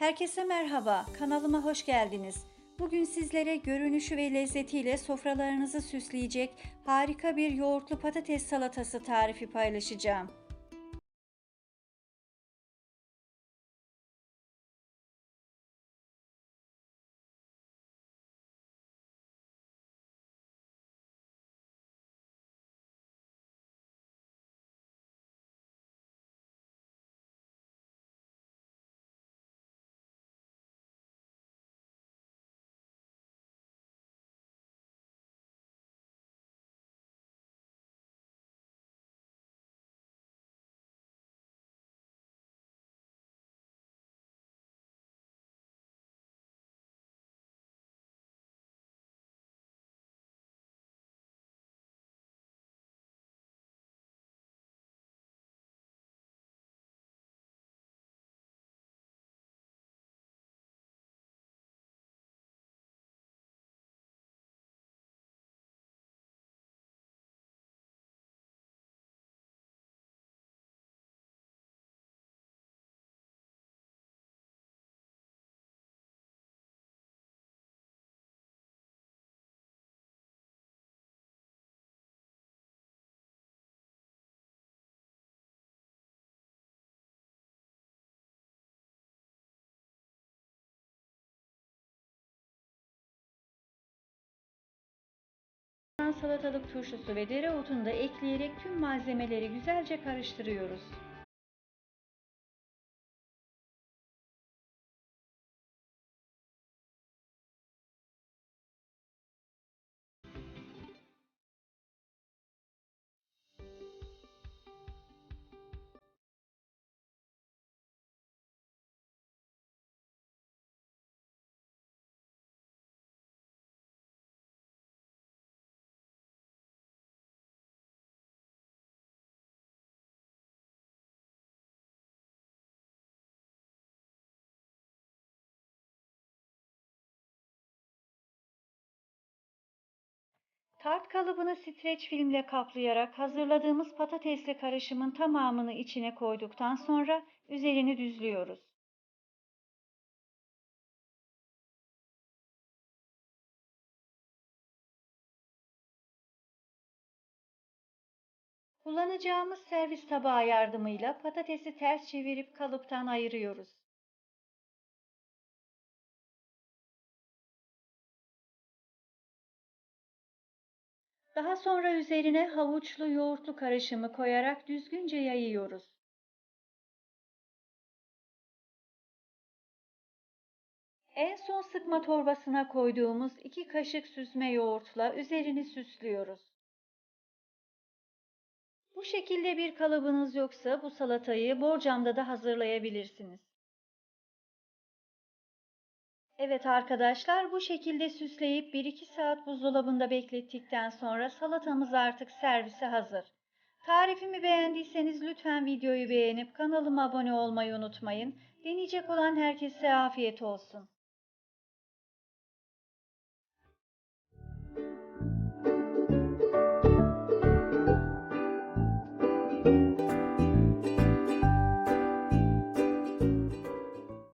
Herkese merhaba, kanalıma hoş geldiniz. Bugün sizlere görünüşü ve lezzetiyle sofralarınızı süsleyecek harika bir yoğurtlu patates salatası tarifi paylaşacağım. Salatalık turşusu ve dereotunu da ekleyerek tüm malzemeleri güzelce karıştırıyoruz. Tart kalıbını streç filmle kaplayarak hazırladığımız patatesli karışımın tamamını içine koyduktan sonra üzerini düzlüyoruz. Kullanacağımız servis tabağı yardımıyla patatesi ters çevirip kalıptan ayırıyoruz. Daha sonra üzerine havuçlu yoğurtlu karışımı koyarak düzgünce yayıyoruz. En son sıkma torbasına koyduğumuz iki kaşık süzme yoğurtla üzerini süslüyoruz. Bu şekilde bir kalıbınız yoksa bu salatayı borcamda da hazırlayabilirsiniz. Evet arkadaşlar bu şekilde süsleyip 1-2 saat buzdolabında beklettikten sonra salatamız artık servise hazır. Tarifimi beğendiyseniz lütfen videoyu beğenip kanalıma abone olmayı unutmayın. Deneyecek olan herkese afiyet olsun.